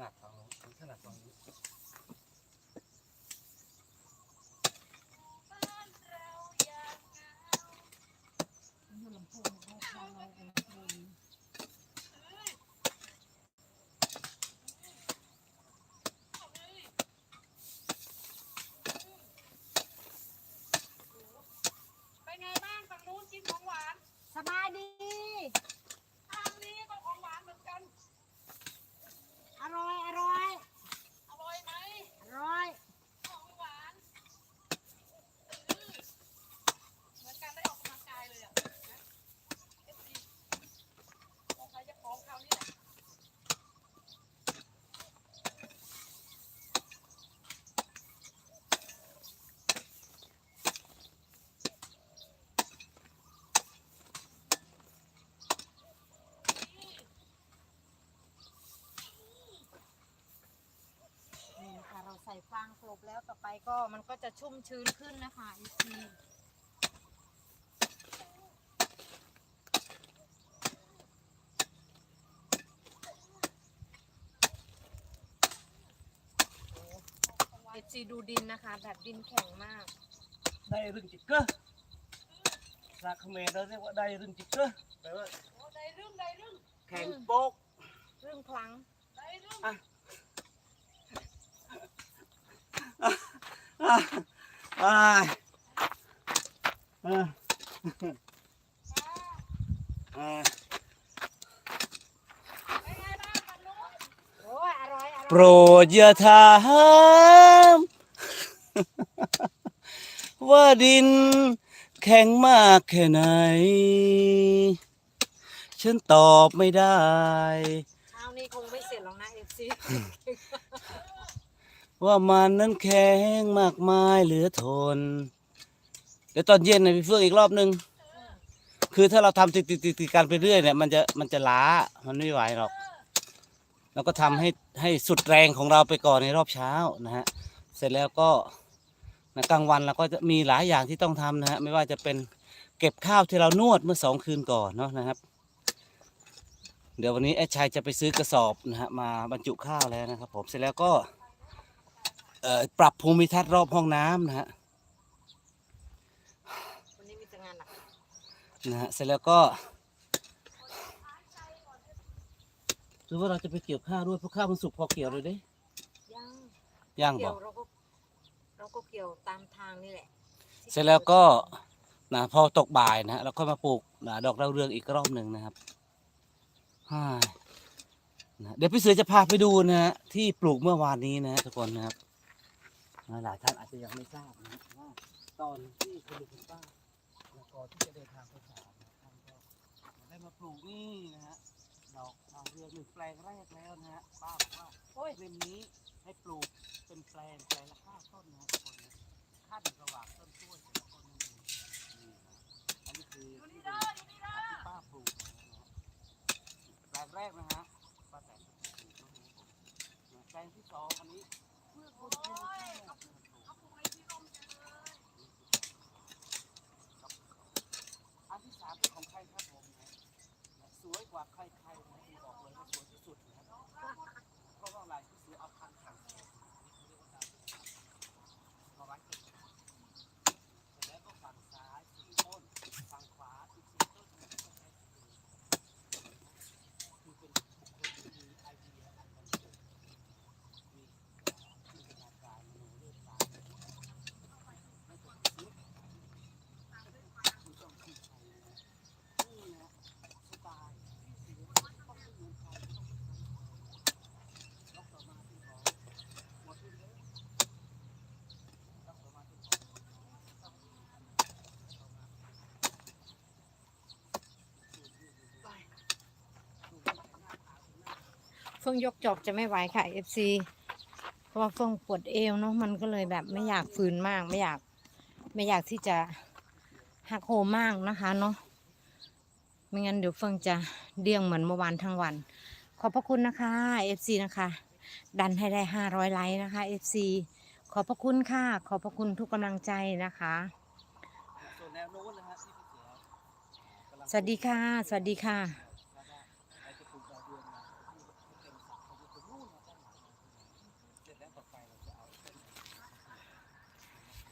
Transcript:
นัดฝั่งนู้นผมถนัดฝั่งนี้ไงบ้างฝั่งนู้นกินของหวาน สบายดี ทางนี้ก็ของหวานเหมือนกัน อร่อย อร่อย อร่อยไหม อร่อย ของหวานอื้อเหมือนการได้ออกกำลังกายเลยอะนะเอฟซีของใครจะของเขานี่แหละ นี่นะคะเราใส่ฟางกล บแล้วต่อไปก็มันก็จะชุ่มชื้นขึ้นนะคะอีกทีเอฟซีดูดินนะคะ แบบดินแข็งมาก ได้รึงจิกเกอร์ภาษาเขมรเราเรียกว่าได้รึงจิกเกอร์แปลว่าโอ้ได้รึ่งได้รึ่งแข็งโป๊กเรื่องครั้งได้รึ่งอะ อ่าอ่าอ่าเป็นไงบ้างฝั่งนู้นโอ้ยอร่อยอร่อยโปรดอย่าถามว่าดินแข็งมากแค่ไหน ฉันตอบไม่ได้ เช้านี้คงไม่เสร็จหรอกนะเอฟซี ว่ามันนั้นแข็งมากมายเหลือทน เดี๋ยวตอนเย็นนะพี่เฟื่องอีกรอบนึง คือถ้าเราทำติดติดติดติดกันไปเรื่อยเนี่ยมันจะมันจะล้ามันไม่ไหวหรอกแล้วก็ทำให้ให้สุดแรงของเราไปก่อนในรอบเช้านะฮะเสร็จแล้วก็นะกลางวันเราก็จะมีหลายอย่างที่ต้องทำนะฮะไม่ว่าจะเป็นเก็บข้าวที่เรานวดเมื่อสองคืนก่อนเนาะนะครับ เดี๋ยววันนี้แอดชัยจะไปซื้อกระสอบนะฮะมาบรรจุข้าวแล้วนะครับผมเสร็จแล้วก็ ปรับภูมิทัศน์รอบห้องน้ำนะฮะวันนี้มีแต่งานหนักนะฮะเสร็จแล้วก็คือว่าเราจะไปเกี่ยวข้าวด้วยเพราะข้าวมันสุกพอเกี่ยวเลยเด้ยังย่างบเกี่อยกวเราก็เราก็เกี่ยวตามทางนี่แหละเสร็จแล้วก็นะพอตกบ่ายนะฮะเราก็มาปลูกนะดอกดาวเรืองอีกรอบหนึ่งนะครับฮ่ายนะเดี๋ยวพี่เสือจะพาไปดูนะฮะที่ปลูกเมื่อวานนี้นะฮะทุกคนนะครับนะ หลายท่านอาจจะยังไม่ทราบนะว่าตอนที่คุณลุงคุณป้านะก่อนที่จะเดินทางไปศาลนะท่านก็ได้มาปลูกนี่นะฮะดอกดาวเรืองหนึ่งแปลงแรกแล้วนะฮะป้าบอกว่าโอ้ยเล่มนี้ให้ปลูกเป็นแปลงแปลงละห้าต้นนะทุกคนนะขั้นระหว่างต้นกล้วยแต่ละต้นนั่นเองนี่นะอันนี้คือที่ป้าปลูกนะฮะแปลงแรกนะฮะป้าแต่งปลูกต้นนี้ผมแปลงที่สองอันนี้ อคนที่ไม่ชอบนะปลูกเอาปุ๋ยที่ลมจังเลยอันที่สามเป็นของใครครับผมนะสวยกว่าใครๆนะที่บอกเลยว่าสวยที่สุดนะครับเพราะว่าลายที่ซื้อเอาพันขังมาไว้ติดเสร็จแล้วก็ฝั่งซ้ายสี่ต้นฝั่งขวาอีกสี่ต้นนะก็ใช้คือเป็นบุคคลที่มีไอเดียอันบันเจิดมีจินตนาการมโนเลื่อนตามไม่ต้องซื้อ คุณต้องคิดใครนะนี่นะสไตล์ที่เสียต้องไม่เหมือนใครต้องไม่เหมือนใครล็อกต่อมาที่ของหมดที่เลยล็อกต่อมาที่ของต้องมีอันนั้นต่อมาดูดูดูดูหน้าขาวหน้า เฟื่องยกจอบจะไม่ไหวค่ะ FC เพราะว่าเฟื่องปวดเอวเนาะมันก็เลยแบบไม่อยากฝืนมากไม่อยาก ไม่อยากที่จะหักโหมมากนะคะเนาะไม่งั้นเดี๋ยวเฟื่องจะเดี่ยงเหมือนเมื่อวานทั้งวัน ขอบพระคุณนะคะ FC นะคะ ดันให้ได้500ไลค์นะคะ FC ขอบพระคุณค่ะ ขอบพระคุณทุกกำลังใจนะคะส่วนแนวโน้นนะฮะที่พี่เสือกำลังสวัสดีค่ะ สวัสดีค่ะ